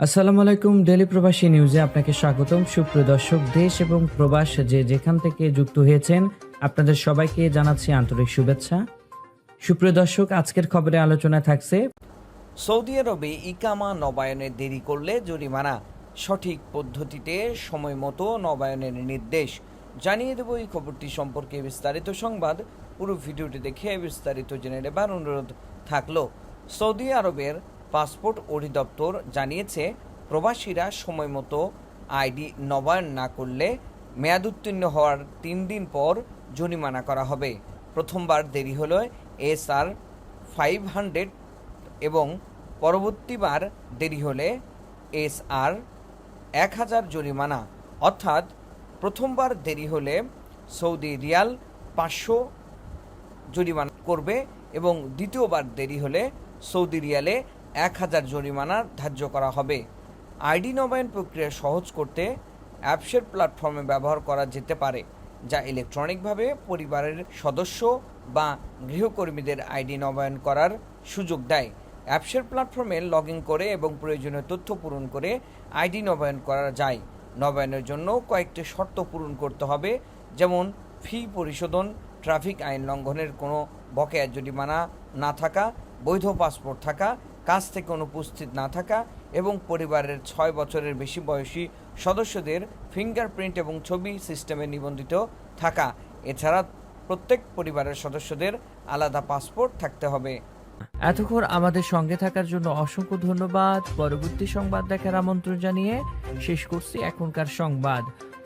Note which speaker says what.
Speaker 1: আসসালামু আলাইকুম ডেলি প্রবাসী নিউজে আপনাকে স্বাগতম। সুপ্রিয় দর্শক, দেশ এবং প্রবাস যে যেখান থেকে যুক্ত হয়েছেন, আপনাদের সবাইকে জানাচ্ছি আন্তরিক শুভেচ্ছা। সুপ্রিয় দর্শক, আজকের খবরে আলোচনা থাকছে,
Speaker 2: সৌদি আরবে ইকামা নবায়নে দেরি করলে জরিমানা। সঠিক পদ্ধতিতে সময় মতো নবায়নের নির্দেশ। জানিয়ে দেব এই খবরটি সম্পর্কে বিস্তারিত সংবাদ। পুরো ভিডিওটি দেখে বিস্তারিত জেনে নেবার অনুরোধ থাকল। সৌদি আরবের পাসপোর্ট অধিদপ্তর জানিয়েছে, প্রবাসীরা সময় মতো আইডি নবায়ন না করলে মেয়াদ উত্তীর্ণ হওয়ার তিন দিন পর জরিমানা করা হবে। প্রথমবার দেরি হল এস আর ফাইভ হান্ড্রেড এবং পরবর্তীবার দেরি হলে এস আর এক হাজার জরিমানা। অর্থাৎ প্রথমবার দেরি হলে সৌদি রিয়াল পাঁচশো জরিমানা করবে এবং দ্বিতীয়বার দেরি হলে সৌদি রিয়ালে এক হাজার জরিমানা ধার্য করা হবে। আইডি নবায়ন প্রক্রিয়া সহজ করতে অ্যাপসের প্ল্যাটফর্মে ব্যবহার করা যেতে পারে, যা ইলেকট্রনিকভাবে পরিবারের সদস্য বা গৃহকর্মীদের আইডি নবায়ন করার সুযোগ দেয়। অ্যাপসের প্ল্যাটফর্মে লগ করে এবং প্রয়োজনীয় তথ্য পূরণ করে আইডি নবায়ন করা যায়। নবায়নের জন্য কয়েকটি শর্ত পূরণ করতে হবে, যেমন ফি পরিশোধন, ট্রাফিক আইন লঙ্ঘনের কোনো বকেয়া জরিমানা না থাকা, বৈধ পাসপোর্ট থাকা কাজ থেকে অনুপস্থিত না থাকা এবং পরিবারের ছয় বছরের বেশি বয়সী সদস্যদের ফিঙ্গারপ্রিন্ট এবং ছবি সিস্টেমে নিবন্ধিত থাকা। এছাড়া প্রত্যেক পরিবারের সদস্যদের আলাদা পাসপোর্ট থাকতে হবে।
Speaker 1: এতক্ষণ আমাদের সঙ্গে থাকার জন্য অসংখ্য ধন্যবাদ। পরবর্তী সংবাদ দেখার আমন্ত্রণ জানিয়ে শেষ করছি এখনকার সংবাদ।